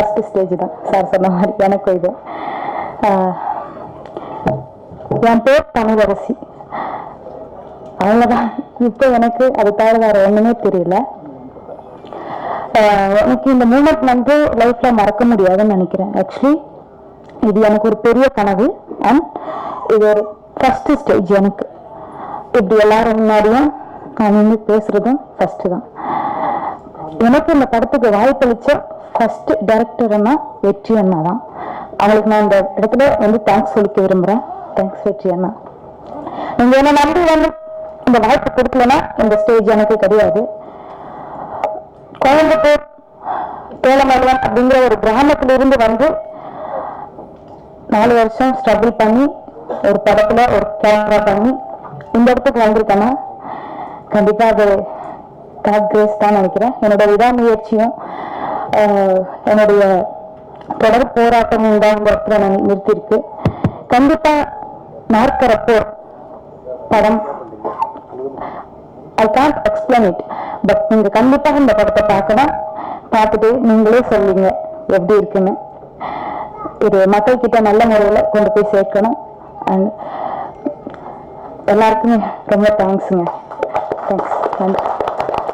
First stage தான். Sir சொன்ன மாதிரி எனக்கும் இது. என் பேர் தமிழரசி. அவ்வளோதான் இப்போ எனக்கு அது தவிர வேற ஒன்றுமே தெரியல. எனக்கு இந்த மூமெண்ட் வந்து லைஃப்ல மறக்க முடியாதுன்னு நினைக்கிறேன். ஆக்சுவலி இது எனக்கு ஒரு பெரிய கனவு. அண்ட் இது ஒரு ஃபர்ஸ்ட் ஸ்டேஜ் எனக்கு. இப்படி எல்லாரும் முன்னாடியும் நான் நின்று பேசுறதும் ஃபர்ஸ்ட் தான். எனக்கு இந்த படத்துக்கு வாய்ப்பளிச்ச ஃபர்ஸ்ட் டைரக்டர்னா வெற்றி அண்ணா தான். அவங்களுக்கு நான் இந்த இடத்துல வந்து தேங்க்ஸ் சொல்லிக்க விரும்புகிறேன் தேங்க்ஸ் வெற்றி அண்ணா. நீங்கள் என்ன நம்பி வந்து இந்த வாய்ப்பு கொடுக்கலன்னா இந்த ஸ்டேஜ் எனக்கு கிடையாது. கோயம்புத்தூர் தோலமங்கலம் அப்படிங்கிற ஒரு கிராமத்திலிருந்து வந்து நாலு வருஷம் ஸ்ட்ரகிள் பண்ணி ஒரு படத்தில் ஒரு கேமரா பண்ணி இந்த இடத்துக்கு வந்திருக்கேன்னா கண்டிப்பாக அது காட் கிரேஸ் தான் நினைக்கிறேன். என்னோட விடாமுயற்சியும் என்னுடைய தொடர் போராட்டமும் தான் இந்த இடத்துல நான் நிறுத்தியிருக்கு. கண்டிப்பா நாற்கரப்போ படம். I can't explain it but நீங்க கண்டிப்பாக இந்த படத்தை பார்க்கணும். பார்த்துட்டு நீங்களே சொல்லுங்க எப்படி இருக்குன்னு. இது மக்கள் கிட்ட நல்ல முறையில் கொண்டு போய் சேர்க்கணும். அண்ட் எல்லாருக்குமே ரொம்ப தேங்க்ஸுங்க தேங்க்ஸ் நன்றி.